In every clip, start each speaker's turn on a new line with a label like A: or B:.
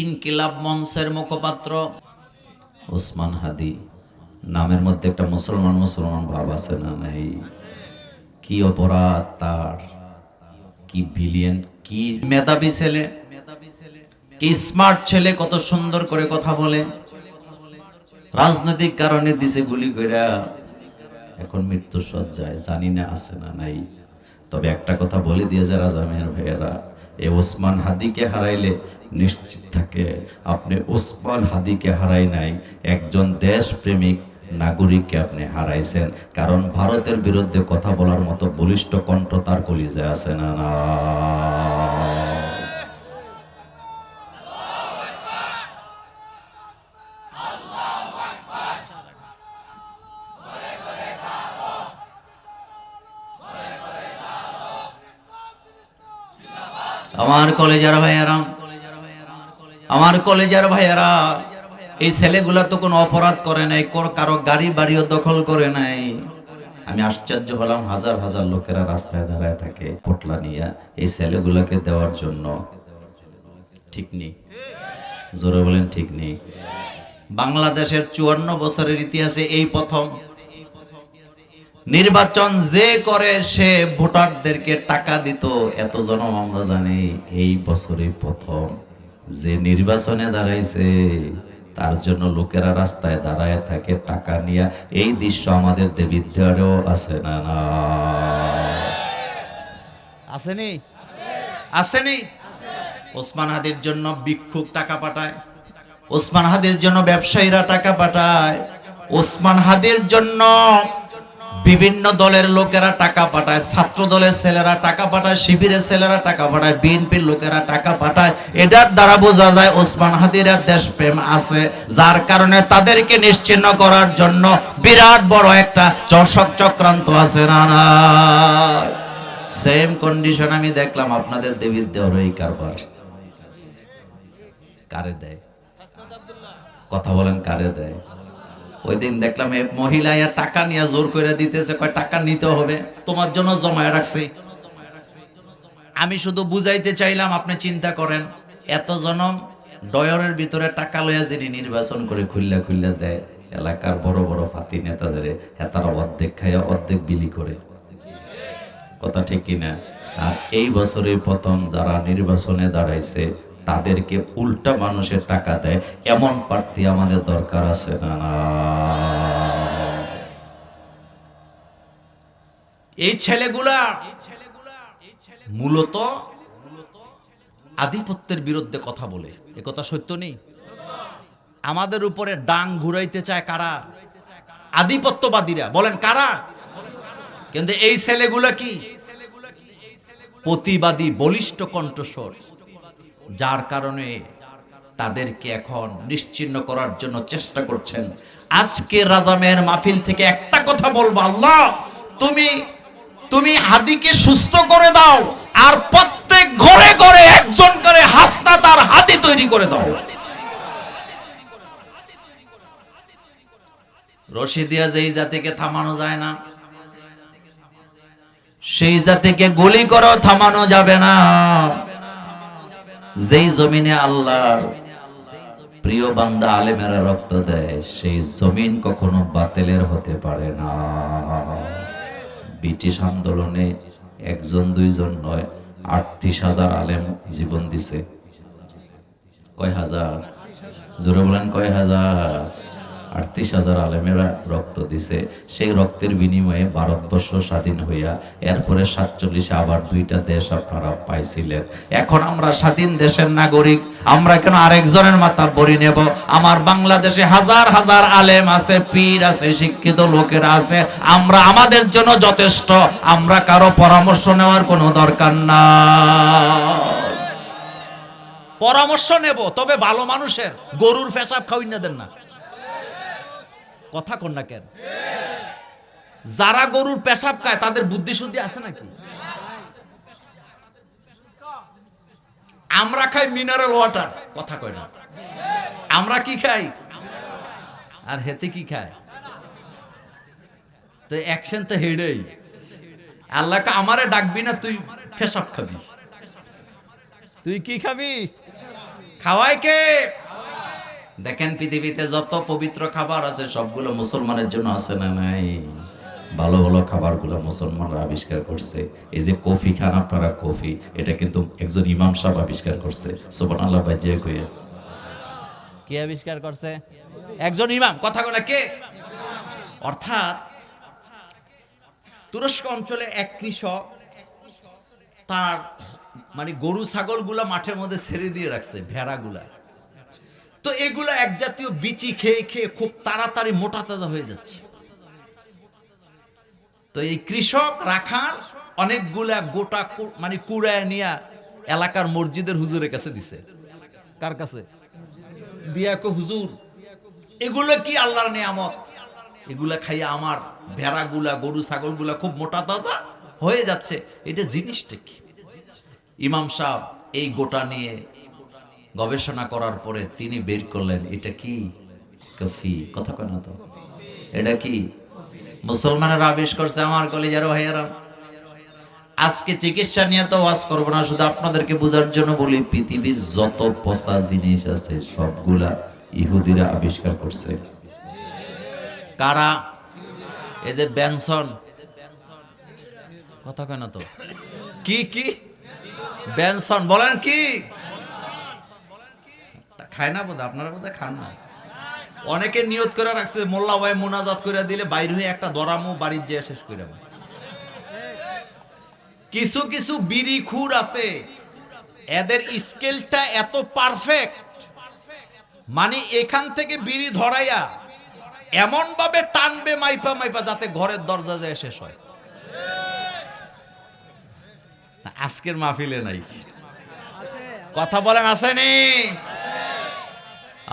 A: ইনকিলাব মঞ্চের মুখপাত্র ওসমান হাদি। নামের মধ্যে একটা মুসলমান মুসলমান ভাব আছে না নাই? কি অপরাধ তার? কি বিলিয়ন কি মেধাবী ছেলে? কি স্মার্ট ছেলে কত সুন্দর করে কথা বলে? রাজনৈতিক কারণে দিছে গুলি কইরা। এখন মৃত্যু সজ্জায় জানি না আছে না নাই। তবে একটা কথা বলে দিয়ে যায় রাজামের ভাইয়েরা, এ ওসমান হাদিকে হারাইলে নিশ্চিত থাকে, আপনি ওসমান হাদিকে হারাই নাই, একজন দেশ প্রেমিক নাগরিককে আপনি হারাইছেন। কারণ ভারতের বিরুদ্ধে কথা বলার মতো বলিষ্ঠ কণ্ঠ তার কলিজায় আছে না না? আমার কলেজার ভাইয়ারা আমার কলেজের ভাইয়ারা, এই ছেলেগুলা তো কোনো অপরাধ করে নাই, কারও গাড়ি বাড়িও দখল করে নাই। আমি আশ্চর্য হলাম, হাজার হাজার লোকেরা রাস্তায় দাঁড়ায় থাকে পোটলা নিয়ে এই ছেলেগুলাকে দেওয়ার জন্য। ঠিক নেই। জোরে বলেন, ঠিক নেই। বাংলাদেশের চুয়ান্ন বছরের ইতিহাসে এই প্রথম নির্বাচন যে করে, সে ভোটারদেরকে টাকা দিত, এত জনম আমরা জানি এই বছরই প্রথম। যে নির্বাচনে দাঁড়াইছে, তার জন্য লোকেরা রাস্তায় দাঁড়ায় থাকে, টাকা নিয়ে। এই দৃশ্য আমাদের দেবিদ্বারেও আছে না না?
B: আসেনি
A: আসেনি ওসমান হাদির জন্য ভিক্ষুক টাকা পাঠায়। ওসমান হাদির জন্য ব্যবসায়ীরা টাকা পাঠায়। ওসমান হাদির জন্য বিভিন্ন দলের লোকেরা টাকা পাঠায়, ছাত্র দলের ছেলেরা টাকা পাঠায়, শিবিরের ছেলেরা টাকা পাঠায়, বিএনপির লোকেরা টাকা পাঠায়। এটার দ্বারা বোঝা যায় ওসমান হাদির দেশপ্রেম আছে, যার কারণে তাদেরকে নিশ্চিন্ন করার জন্য বিরাট বড় একটা চর্ষক চক্রান্ত আছে, না সেম কন্ডিশন আমি দেখলাম আপনাদের দেবীর দেওয়ার এই কারবার। কারে দেয়? কথা বলেন কারে দেয়? ওই দিন দেখলাম এক মহিলা টাকা নিয়ে জোর করে দিতেছে, কয়, টাকা নিতে হবে, তোমার জন্য জমায় রাখছি। আমি শুধু বুঝাইতে চাইলাম, আপনি চিন্তা করেন, এত জনম ডয়রের ভিতরে টাকা লইয়া যিনি নির্বাচন করে খুললা খুললা দেয়, এলাকার বড় বড় ফাতি নেতাদের হেতারা অর্ধেক খাইয়া অর্ধেক বিলি করে। কথা ঠিক কিনা? আর এই বছরে প্রথম যারা নির্বাচনে দাঁড়াইছে, তাদেরকে উল্টা মানুষের টাকা দেয়। এমন প্রার্থী আমাদের দরকার আছে না এই ছেলেগুলা মূলত আধিপত্যের বিরুদ্ধে কথা বলে। এ কথা সত্য নেই? আমাদের উপরে ডাং ঘুরাইতে চায় কারা? আধিপত্যবাদীরা। বলেন কারা? কিন্তু এই ছেলেগুলা কি? প্রতিবাদী বলিষ্ঠ কণ্ঠস্বর, যার কারণে তাদেরকে এখন নিশ্চিন্ন করার জন্য চেষ্টা করছেন। আজকে রাজামের মাহফিল থেকে একটা কথা বলব, আল্লাহ, তুমি তুমি হাদিকে সুস্থ করে দাও, আর প্রত্যেক ঘরে ঘরে একজন করে হাসনা তার হাতি তৈরি করে দাও। রশি দিয়া যেই জাতিকে থামানো যায় না সেই জাতিকে গুলি করো, থামানো যাবে না। যেই জমিনে আল্লাহর প্রিয় বান্দা আলেমেরা রক্ত দেয়, সেই জমিন কখনো বাতিলের হতে পারে না। ব্রিটিশ আন্দোলনে একজন, দুইজন নয়, আটত্রিশ হাজার আলেম জীবন দিছে। কয় হাজার? জোরে বলেন, কয় হাজার? আটত্রিশ হাজার আলেমেরা রক্ত দিছে। সেই রক্তের বিনিময়ে ভারতবর্ষ স্বাধীন হইয়া এরপরে সাতচল্লিশে আবার দুইটা দেশ আপনারা পাইছিলেন। এখন আমরা স্বাধীন দেশের নাগরিক, আমরা কেন আরেকজনের মাথা বরি নেব? আমার বাংলাদেশে হাজার হাজার আলেম আছে, পীর আছে, শিক্ষিত লোকেরা আছে। আমরা আমাদের জন্য যথেষ্ট, আমরা কারও পরামর্শ নেওয়ার কোনো দরকার না পরামর্শ নেব, তবে ভালো মানুষের গরুর পেশাব খাওয়াই না দেন না। কথা কন না কেন? যারা গরুর পেশাব খায় তাদের বুদ্ধি শুদ্ধি আছে নাকি? আমরা খাই মিনারেল ওয়াটার কথা কয় না। আমরা কি খাই? আর হেতে কি খায়? তো অ্যাকশন তো হেডেই। আল্লাহকে আমারে ডাকবি না তুই পেশাব খাবি।
B: তুই কি খাবি?
A: খাওয়ায় কে? দেখেন পৃথিবীতে যত পবিত্র খাবার আছে, সবগুলো মুসলমানের জন্য আছে না নাই? ভালো ভালো খাবারগুলো মুসলমানরা আবিষ্কার করছে। এই যে কফি খান আপনারা, কফি, এটা কিন্তু একজন ইমাম সাহেব আবিষ্কার করছে। সোবান আল্লাহ বাজিয়ে কইয়ে। কে আবিষ্কার করছে? একজন ইমাম। কথা কোনা কে? অর্থাৎ তুরস্ক অঞ্চলে এক কৃষক তার মানে গরু ছাগলগুলা মাঠের মধ্যে ছেড়ে দিয়ে রাখছে, ভেড়াগুলা। তো এগুলা এক জাতীয় বিচি খেয়ে খেয়ে খুব তাড়াতাড়ি মোটা তাজা হয়ে যাচ্ছে। তো এই কৃষক রাখার অনেকগুলা গোটা মানে কুড়ায় নিয়ে এলাকার মসজিদের হুজুরের কাছে দিছে। কার কাছে? দিয়াকো হুজুর। এগুলো কি আল্লাহর নিয়ামত? এগুলা খাইয়া আমার ভেড়াগুলা, গরু, ছাগলগুলা খুব মোটা তাজা হয়ে যাচ্ছে। এটা জিনিসটা কি? ইমাম সাহেব এই গোটা নিয়ে গবেষণা করার পরে তিনি বের করলেন, এটা কি? কফি। কথা কয় না তো? এটা কি? মুসলমানেরা আবিষ করছে আমার কলেজের ভাইয়ারা। আজকে চিকিৎসা নিয়ে তো ওয়াজ করব না, শুধু আপনাদেরকে বোঝার জন্য বলি, পৃথিবীর যত পচা জিনিস আছে, সবগুলা ইহুদিরা আবিষ্কার করছে। কারা? এই যে ব্যানসন কথা কয় না তো? কি কি? ব্যানসন বলেন কি? খায় না বোধ আপনারা বোধ খান না? অনেকে নিয়ত করে রাখছে, মোল্লা ভাই মোনাজাত করে দিলে বাইর হয়ে একটা দরামু বাড়ির যেয়ে শেষ করে। কিছু কিছু বিড়ি খুর আছে। এদের স্কেলটা এত পারফেক্ট মানে এখান থেকে বিড়ি ধরাইয়া এমন ভাবে টানবে মাইপা মাইপা যাতে ঘরের দরজা যায় শেষ হয়। আজকের মাহফিলে নাই। কথা বলেন আসেনি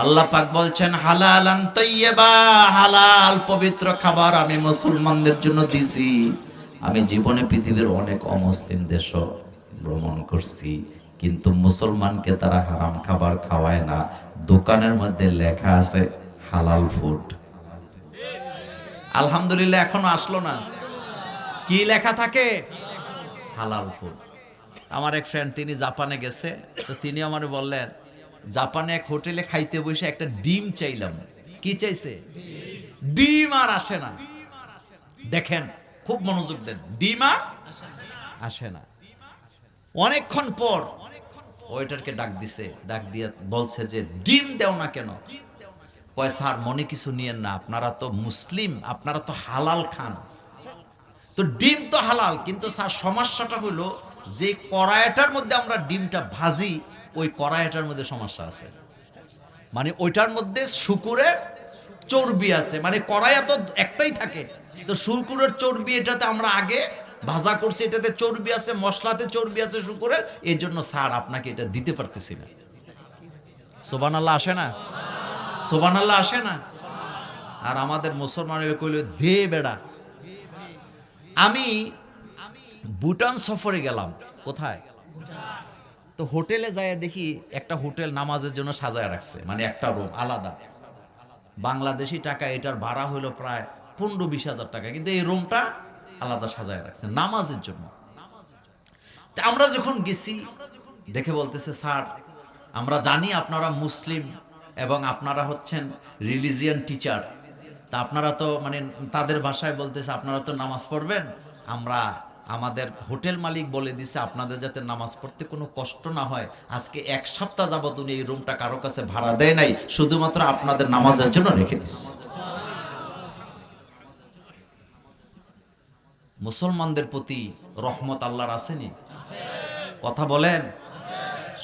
A: আল্লাহ পাক বলছেন, হালালান তৈয়বা, হালাল পবিত্র খাবার আমি মুসলমানদের জন্য দিছি। আমি জীবনে পৃথিবীর অনেক অমুসলিম দেশ ভ্রমণ করছি, কিন্তু মুসলমানকে তারা হারাম খাবার খাওয়ায় না। দোকানের মধ্যে লেখা আছে, হালাল ফুড আলহামদুলিল্লাহ, এখনও আসলো না। কি লেখা থাকে? হালাল ফুড আমার এক ফ্রেন্ড তিনি জাপানে গেছে, তো তিনি আমারে বললেন জাপানে এক হোটেলে খাইতে বসে একটা ডিম চাইলাম। কি চাইছে? ডিম আর আসে না। দেখেন, খুব মনোযোগ দেন। ডিম আর আসে না। অনেকক্ষণ পর ওয়েটারকে ডাক দিছে, ডাক দিয়ে বলছে যে, ডিম দেও না কেন? কয়, স্যার, মনে কিছু নিয়েন না। আপনারা তো মুসলিম, আপনারা তো হালাল খান। তো ডিম তো হালাল, কিন্তু স্যার, সমস্যাটা হলো যে কড়াইটার মধ্যে আমরা ডিমটা ভাজি ওই কড়াইটার মধ্যে সমস্যা আছে। মানে ওইটার মধ্যে শুকুরের চর্বি আছে। মানে কড়াইয়া তো একটাই থাকে। তো শুকুরের চর্বি এটাতে আমরা আগে ভাজা করছি, এটাতে চর্বি আছে, মশলাতে চর্বি আছে শুকুরের, এই জন্য স্যার আপনাকে এটা দিতে পারতেছি না। সোবান আল্লাহ আসে না? সোবান আল্লাহ আসে না? আর আমাদের মুসলমানের কইল, দে বেড়া। আমি ভুটান সফরে গেলাম। কোথায়? তো হোটেলে যায়, দেখি একটা হোটেল নামাজের জন্য সাজায় রাখছে মানে একটা রুম আলাদা। বাংলাদেশি টাকা এটার ভাড়া হলো প্রায় পনেরো বিশ হাজার টাকা, কিন্তু এই রুমটা আলাদা সাজায় রাখছে, নামাজের জন্য। আমরা যখন গেছি, দেখে বলতেছে, স্যার, আমরা জানি আপনারা মুসলিম এবং আপনারা হচ্ছেন রিলিজিয়ান টিচার তা আপনারা তো মানে তাদের ভাষায় বলতেছে, আপনারা তো নামাজ পড়বেন, আমরা আমাদের হোটেল মালিক বলে দিছে, আপনাদের যাতে নামাজ পড়তে কোনো কষ্ট না হয়, আজকে এক সপ্তাহ যাবত উনি এই রুমটা কারও কাছে ভাড়া দেয় নাই, শুধুমাত্র আপনাদের নামাজের জন্য রেখে দিচ্ছে মুসলমানদের প্রতি রহমত আল্লাহর আসেনি? কথা বলেন।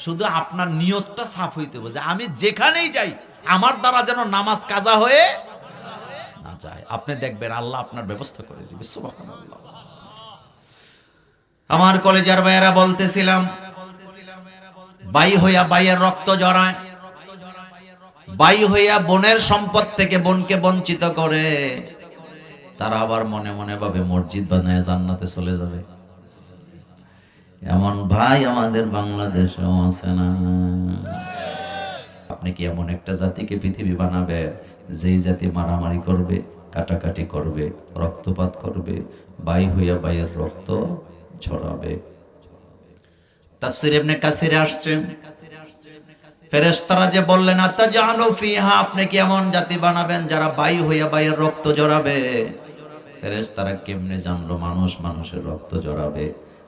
A: শুধু আপনার নিয়তটা সাফ হইতে হবে, যে আমি যেখানেই যাই, আমার দ্বারা যেন নামাজ কাজা হয়ে না যায়। আপনি দেখবেন আল্লাহ আপনার ব্যবস্থা করে দিবে, সুবহানাল্লাহ। আমার কলেজের ভাইয়েরা বলতেছিলাম বাই হইয়া বাইয়ের রক্ত জড়ায় বাই হইয়া বোনের সম্পদ থেকে বোনকে বঞ্চিত করে। তারা আবার মনে মনে ভাবে মসজিদ বানায় জান্নাতে চলে যাবে। এমন ভাই আমাদের বাংলাদেশেও আছে না। আপনি কি এমন একটা জাতিকে পৃথিবী বানাবে, যেই জাতি মারামারি করবে, কাটাকাটি করবে, রক্তপাত করবে বাই হইয়া বাইয়ের রক্ত ছড়াবে। তাফসির ইবনে কাসিরে আসছে। ফেরেশতারা যে বললেন, আতাজালু ফিহা আপনি কি এমন জাতি বানাবেন যারা বাই হইয়া বাইয়ের রক্ত জড়াবে? ফেরেশতারা কেমনে জানলো? মানুষ মানুষের রক্ত জড়াবে।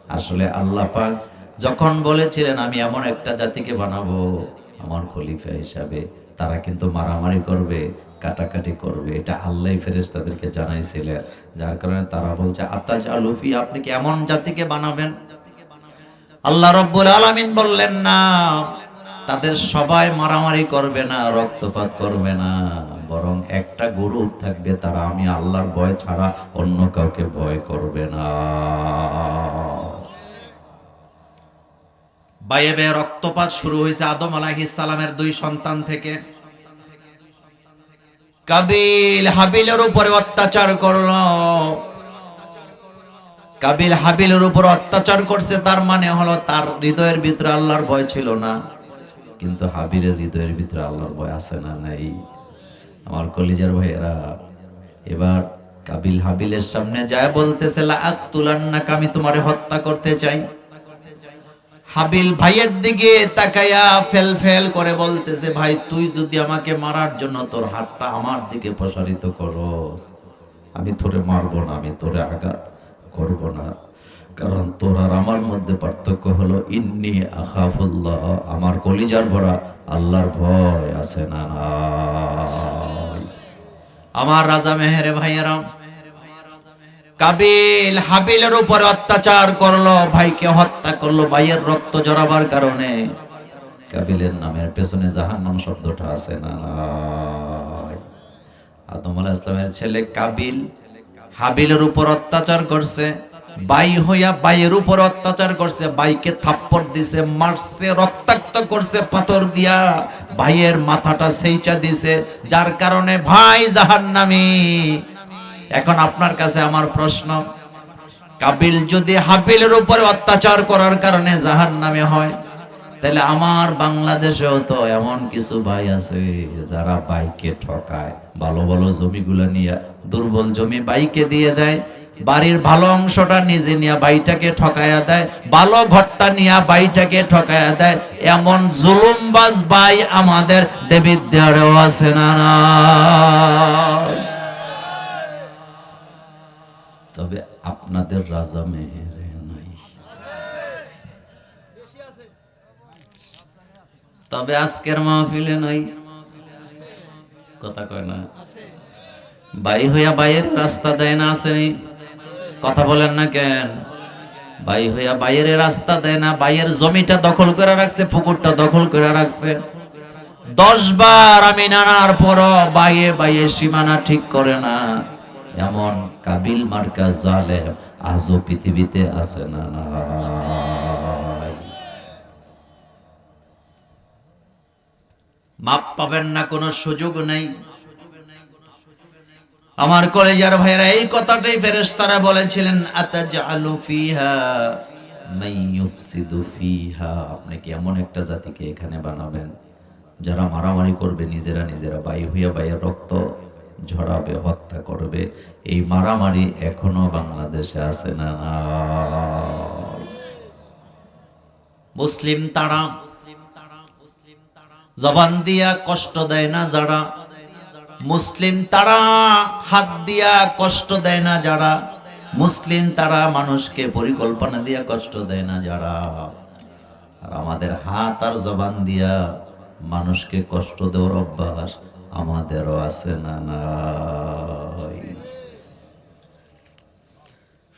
A: আসলে আল্লাহ পাক যখন বলেছিলেন, আমি এমন একটা জাতিকে বানাবো আমার খলিফা হিসাবে, তারা কিন্তু মারামারি করবে কাটাকাটি করবে। এটা আল্লাহ ফেরেশতাদেরকে জানাইছিলেন, যার কারণে তারা বলছে আতাজ আলুফি আপনি কি এমন জাতিকে বানাবেন? আল্লাহ রব্বুল আলামিন বললেন, না, তাদের সবাই মারামারি করবে না, রক্তপাত করবে না, বরং একটা গ্রুপ থাকবে, তারা আমি আল্লাহর ভয় ছাড়া অন্য কাউকে ভয় করবে না। বাইয়ে রক্তপাত শুরু হয়েছে আদম আলাইহিস সালামের দুই সন্তান থেকে। কাবিল হাবিলের উপরে অত্যাচার করল। কাবিল হাবিলের উপর অত্যাচার করছে, তার মানে হলো তার হৃদয়ের ভিতরে আল্লাহর ভয় ছিল না। কিন্তু হাবিলের হৃদয়ের ভিতরে আল্লাহর ভয় আছে না নাই? আমার কলিজার ভাইয়েরা, এবার কাবিল হাবিলের সামনে যায় বলতেছে লাআকতুলান্নাকা আমি তোমারে হত্যা করতে চাই। হাবিল ভাইয়ের দিকে তাকায়া ফেল ফেল করে বলতেছে, ভাই, তুই যদি আমাকে মারার জন্য তোর হাতটা আমার দিকে প্রসারিত করস, আমি তোরে মারবো না, আমি তোরে আঘাত করব না। কারণ তোর আর আমার মধ্যে পার্থক্য হলো, ইন্নি আখাফুল্লাহ, আমার কলিজার ভরা আল্লাহর ভয় আছে না আমার রাজা মেহেরে ভাইয়েরা কাবিল হাবিলের উপর অত্যাচার করল, ভাইকে হত্যা করল, ভাইয়ের রক্ত জড়াবার কারণে। কাবিলের নামের পেছনে জাহান্নাম শব্দটা আছে না আদম আলাহ ইসলামের ছেলে কাবিল হাবিলের উপর অত্যাচার করছে বাই হইয়া বাইয়ের উপর অত্যাচার করছে বাইকে থাপ্পড় দিছে, মারছে, রক্তাক্ত করছে, পাথর দিয়া ভাইয়ের মাথাটা সেইচা দিছে, যার কারণে ভাই জাহান্নামী। এখন আপনার কাছে আমার প্রশ্ন, কাবিল যদি হাবিলের উপরে অত্যাচার করার কারণে জাহান্নামে হয়, তাহলে আমার বাংলাদেশেও তো এমন কিছু ভাই আছে যারা বাইকে ঠকায়, ভালো ভালো জমিগুলো নিয়ে, দুর্বল জমি বাইকে দিয়ে দেয়, বাড়ির ভালো অংশটা নিজে নিয়ে বাইটাকে ঠকায়া দেয়, ভালো ঘরটা নিয়ে বাইটাকে ঠকায়া দেয়, এমন জুলুমবাজ ভাই আমাদের দেবীর দেওয়ারেও আছে না? তবে আপনাদের রাজা মেহেরে নাই। তবে আজকের মাহফিলে নাই। কথা কয় না? বাই হইয়া বাইয়ের রাস্তা দেয় না আসেনি। কথা বলেন না কেন? বাই হইয়া বাইরের রাস্তা দেয় না বাইয়ের জমিটা দখল করে রাখছে, পুকুরটা দখল করে রাখছে। দশ বার আমি নানার পর বাইয়ে বাইয়ে সীমানা ঠিক করে না। এমন কাবিল মার্কা জালেম আজও পৃথিবীতে আছে না? মাপ পাবেন না, কোনো সুযোগ নেই। আমার কলেজার ভাইরা এই কথাটাই বলেছিলেন ফিহা, মান ফিহা। আপনি কি এমন একটা জাতিকে এখানে বানাবেন, যারা মারামারি করবে, নিজেরা নিজেরা বাই হইয়া বাইয়ের রক্ত? ঝরাবে হত্যা করবে। এই মারামারি এখনও বাংলাদেশে আছে না? মুসলিম তারা জবান দিয়া কষ্ট দেয় না যারা? মুসলিম তারা হাত দিয়া কষ্ট দেয় না যারা? মুসলিম তারা মানুষকে পরিকল্পনা দিয়া কষ্ট দেয় না যারা? আর আমাদের হাত আর জবান দিয়া মানুষকে কষ্ট দেওয়ার অভ্যাস আমাদেরও আছে না নাই?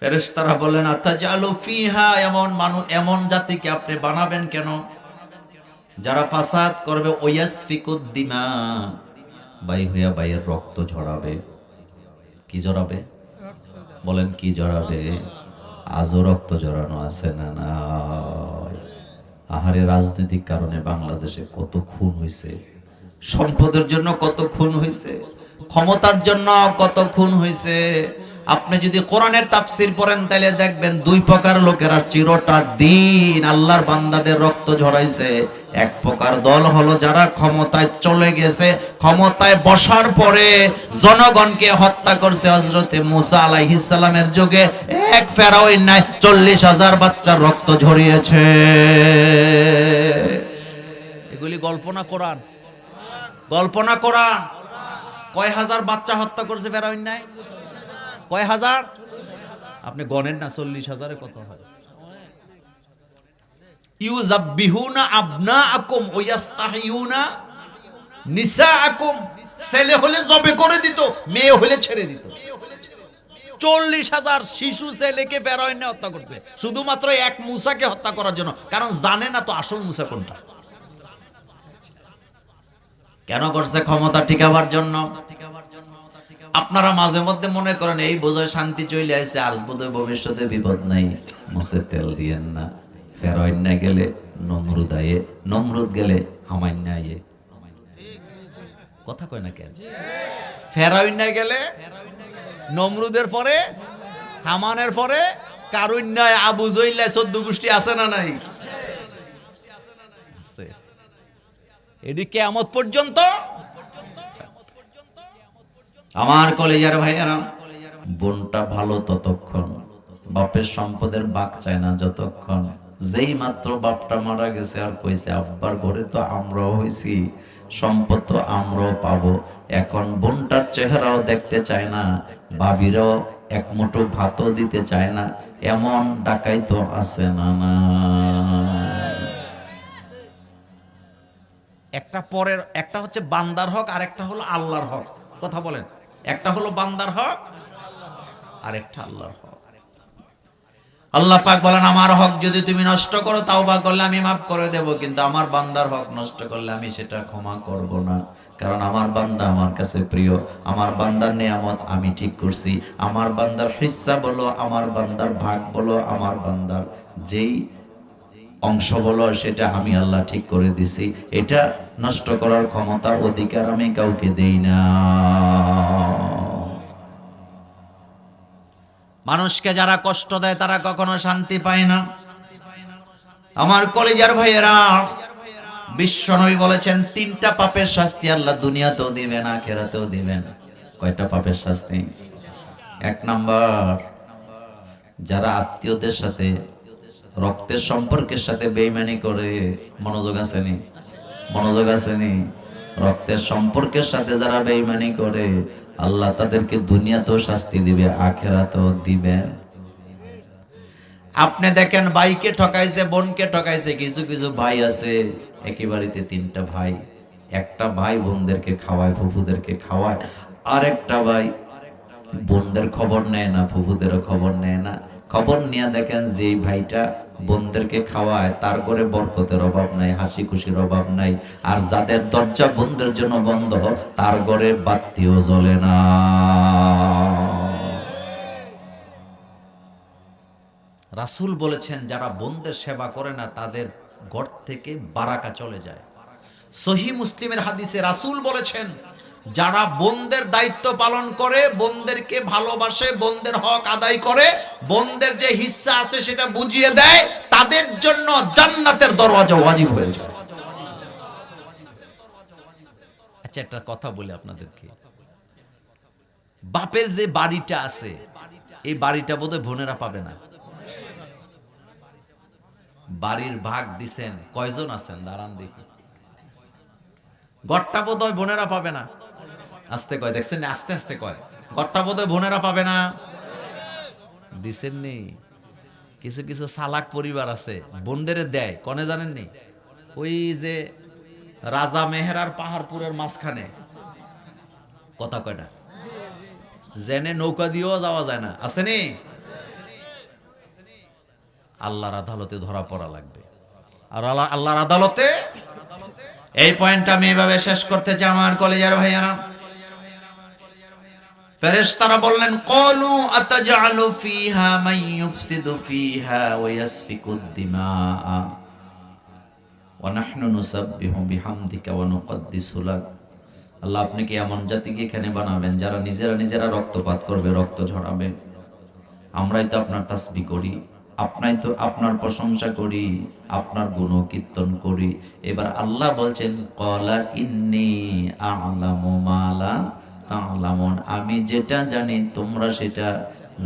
A: ফেরেশতারা বলেন আতাজালু ফিহা, এমন মানুষ, এমন জাতিকে আপনি বানাবেন কেন? যারা ফাসাদ করবে ওয়াসফিকুদ্দিমা বাই হইয়া বাইয়ের রক্ত ঝরাবে। কি জড়াবে বলেন, কি জড়াবে আজও রক্ত জড়ানো আছে না না আহারে, রাজনৈতিক কারণে বাংলাদেশে কত খুন হয়েছে সম্পদের জন্য কত খুন হয়েছে ক্ষমতার জন্য কত খুন হয়েছে আপনি যদি কোরআনের তাফসির পড়েন তাহলে দেখবেন দুই প্রকার লোকেরা চিরটা দিন আল্লাহর বান্দাদের রক্ত ঝরাইছে। এক প্রকার দল হলো যারা ক্ষমতায় চলে গেছে, ক্ষমতায় বসার পরে জনগণকে হত্যা করছে হজরতে মুসা আলাইহিস সালামের যুগে। এক ফেরাওই নাই, চল্লিশ হাজার বাচ্চার রক্ত ঝরিয়েছে। এগুলি গল্প না কোরআন? গল্প না কোরআন। কয় হাজার বাচ্চা হত্যা করছে ফেরাউন নাই? কয় হাজার? আপনি গণেন না, চল্লিশ হাজারে কত হয়? আবনাআকুম ওয়া ইয়াস্তাহিয়ুনা নিসাআকুম। ছেলে হলে জবে করে দিত, মেয়ে হলে ছেড়ে দিত। চল্লিশ হাজার শিশু ছেলেকে ফেরাউন্নে হত্যা করছে। শুধুমাত্র এক মুসাকে হত্যা করার জন্য। কারণ জানে না তো আসল মুসা কোনটা। কেন করছে ক্ষমতা টিকাবার জন্য? আপনারা মাঝে মধ্যে মনে করেন, এই বোঝায় শান্তি চলে আসছে আর বোধহয় ভবিষ্যতে বিপদ নাই। মুসে তেল দিয়েন না। না গেলে নমরুদ আয়ে, নমরুদ গেলে হামাইন আয়ে। কথা কয় না কেন? না গেলে নমরুদের পরে, হামানের পরে কারুন্যায় আবু জইল্লা চোদ্দ গোষ্ঠী আছে না নাই? এটি কেমত পর্যন্ত। আমার কলেজের ভাইয়েরা, বোনটা ভালো ততক্ষণ। বাপের সম্পদের বাক চায় না যতক্ষণ। যেই মাত্র বাপটা মারা গেছে আর কইছে, আব্বার ঘরে তো আমরাও হইছি, সম্পদ তো আমরাও পাবো। এখন বোনটার চেহারাও দেখতে চায় না, ভাবিরাও এক মুঠো ভাতও দিতে চায় না, এমন ডাকাই তো আছে না না। একটা পরের, একটা হচ্ছে বান্দার হক আর একটা হলো আল্লাহর হক। কথা বলেন। একটা হলো বান্দার হক আর একটা আল্লাহর হক। আল্লাহ পাক বলেন, আমার হক যদি তুমি নষ্ট করো তাও বা করলে আমি মাফ করে দেব, কিন্তু আমার বান্দার হক নষ্ট করলে আমি সেটা ক্ষমা করব না। কারণ আমার বান্দা আমার কাছে প্রিয়। আমার বান্দার নিয়ামত আমি ঠিক করছি। আমার বান্দার হিস্সা বলো, আমার বান্দার ভাগ বলো, আমার বান্দার যেই অংশ বলো, সেটা আমি আল্লাহ ঠিক করে দিছি। এটা নষ্ট করার ক্ষমতা, অধিকার আমি কাউকে দেই না। মানুষকে যারা কষ্ট দেয়, তারা কখনো শান্তি পায় না। আমার কলেজার ভাইয়েরা বিশ্বনবী বলেছেন, তিনটা পাপের শাস্তি আল্লাহ দুনিয়াতেও দিবেন, আখেরাতেও দিবেন। কয়টা পাপের শাস্তি? এক নাম্বার, যারা আত্মীয়দের সাথে রক্তের সম্পর্কের সাথে বেইমানি করে মনোযোগ আসেনি? মনোযোগ আসেনি? রক্তের সম্পর্কের সাথে যারা বেইমানি করে, আল্লাহ তাদেরকে দুনিয়াতেও শাস্তি দিবে, আখেরাতেও দিবেন আপনি দেখেন ভাইকে ঠকাইছে, বোনকে ঠকাইছে, কিছু কিছু ভাই আছে, একই বাড়িতে তিনটা ভাই। একটা ভাই বোনদেরকে খাওয়ায়, ফুফুদেরকে খাওয়ায়। আরেকটা ভাই বোনদের খবর নেয় না, ফুফুদেরও খবর নেয় না। খবর নিয়ে দেখেন যে ভাইটা বোনদেরকে খাওয়ায়, তার করে বরকতের অভাব নাই হাসি খুশির অভাব নাই, আর যাদের দরজা বন্ধের জন্য বন্ধ, তার ঘরে বাতিও জ্বলে না। রাসূল বলেছেন, যারা বন্ধের সেবা করে না, তাদের ঘর থেকে বারাকা চলে যায়। সহি মুসলিমের হাদিসে রাসূল বলেছেন যারা বোনদের দায়িত্ব পালন করে, বোনদেরকে ভালোবাসে, বোনদের হক আদায় করে, বোনদের যে হিস্সা আছে সেটা বুঝিয়ে দেয়, তাদের জন্য জান্নাতের দরওয়াজা ওয়াজিব হয়ে যায়। আচ্ছা একটা কথা বলি আপনাদেরকে। বাপের যে বাড়িটা আছে, এই বাড়িটা বোধহয় বোনেরা পাবে না। বাড়ির ভাগ দিছেন, কয়জন আছেন? দাঁড়ান দেখি। গড়টা বোধ বোনেরা পাবে না। আস্তে কয়, দেখছেন না? আস্তে আস্তে কয়। গড়টা বোধ হয় বোনেরা পাবে না। দিছেন নি কিছু কিছু সালাক পরিবার আছে, বোনদের দেয়, কনে জানেন নি ওই যে রাজা মেহরার পাহাড়পুরের মাঝখানে। কথা কয় না। জেনে নৌকা দিয়েও যাওয়া যায় না। আসেনি? আল্লাহর আদালতে ধরা পড়া লাগবে। আর আল্লাহ আল্লাহর আদালতে? এই পয়েন্টটা আমি এভাবে শেষ করতে চাই আমার কলেজের ভাইয়ারা। ফেরেশতারা বললেন, কলু আতাজআলু ফিহা মান ইউফসিদু ফিহা ওয়া ইয়াসফিকুদ দিমাআ। ওয়া নাহনু নুসাব্বিহু বিহামদিকা ওয়া নুকদ্দিসু লাক। আল্লাহ আপনি কি এমন জাতিকে এখানে বানাবেন যারা নিজেরা নিজেরা রক্তপাত করবে, রক্ত ঝরাবে। আমরাই তো আপনার তাসবি করি, আপনাই তো আপনার প্রশংসা করি, আপনার গুণ কীর্তন করি। এবার আল্লাহ বলছেন, কলা ইন্নি আলামু মালা আমি যেটা জানি, তোমরা সেটা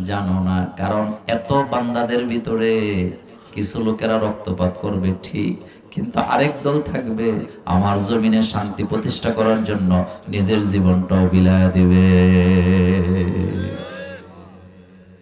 A: জানো না। কারণ এত বান্দাদের ভিতরে কিছু লোকেরা রক্তপাত করবে, ঠিক। কিন্তু আরেক দল থাকবে আমার জমিনে শান্তি প্রতিষ্ঠা করার জন্য, নিজের জীবনটাও বিলায় দেবে।